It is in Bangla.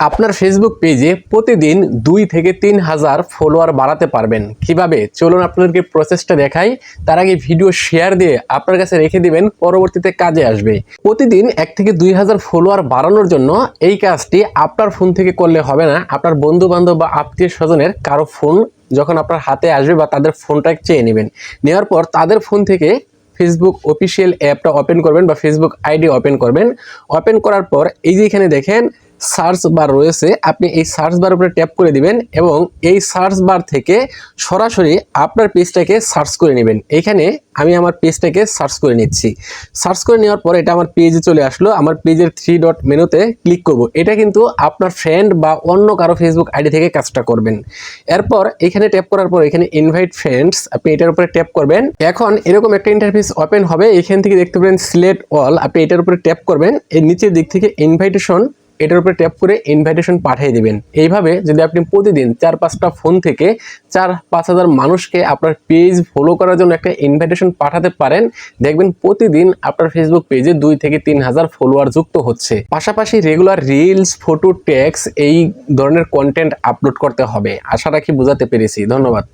আপনার ফেসবুক পেজে প্রতিদিন দুই থেকে তিন হাজার ফলোয়ার বাড়াতে পারবেন। কীভাবে? চলুন আপনাদেরকে প্রসেসটা দেখাই। তার আগে ভিডিও শেয়ার দিয়ে আপনার কাছে রেখে দিবেন, পরবর্তীতে কাজে আসবে। প্রতিদিন এক থেকে দুই হাজার ফলোয়ার বাড়ানোর জন্য এই কাজটি আপনার ফোন থেকে করলে হবে না। আপনার বন্ধু বান্ধব বা আত্মীয় স্বজনের কারও ফোন যখন আপনার হাতে আসবে বা তাদের ফোনটা চেয়ে নেবেন। নেওয়ার পর তাদের ফোন থেকে ফেসবুক অফিসিয়াল অ্যাপটা ওপেন করবেন বা ফেসবুক আইডি ওপেন করবেন। ওপেন করার পর এই যে এখানে দেখেন সার্চ বার রয়েছে, আপনি এই সার্চ বার উপরে ট্যাপ করে দিবেন এবং এই সার্চ বার থেকে সরাসরি আপনার পেজটাকে সার্চ করে নেবেন। এখানে আমি আমার পেজটাকে সার্চ করে নিচ্ছি। সার্চ করে নেওয়ার পর এটা আমার পেজে চলে আসলো, আমার পেজের থ্রি ডট মেনুতে ক্লিক করব। এটা কিন্তু আপনার ফ্রেন্ড বা অন্য কারও ফেসবুক আইডি থেকে কাজটা করবেন। এরপর এখানে ট্যাপ করার পর এখানে ইনভাইট ফ্রেন্ডস আপনি এটার উপরে ট্যাপ করবেন। এখন এরকম একটা ইন্টারফেস ওপেন হবে, এখান থেকে দেখতে পারেন সিলেট অল আপনি এটার উপরে ট্যাপ করবেন। এর নিচের দিক থেকে ইনভাইটেশন এটার উপরে ট্যাপ করে ইনভাইটেশন পাঠিয়ে দেবেন। এইভাবে যদি আপনি প্রতিদিন চার পাঁচটা ফোন থেকে চার পাঁচ হাজার মানুষকে আপনার পেজ ফলো করার জন্য একটা ইনভাইটেশন পাঠাতে পারেন, দেখবেন প্রতিদিন আপনার ফেসবুক পেজে দুই থেকে তিন হাজার ফলোয়ার যুক্ত হচ্ছে। পাশাপাশি রেগুলার রিলস ফটো ট্যাক্স এই ধরনের কন্টেন্ট আপলোড করতে হবে। আশা রাখি বোঝাতে পেরেছি। ধন্যবাদ।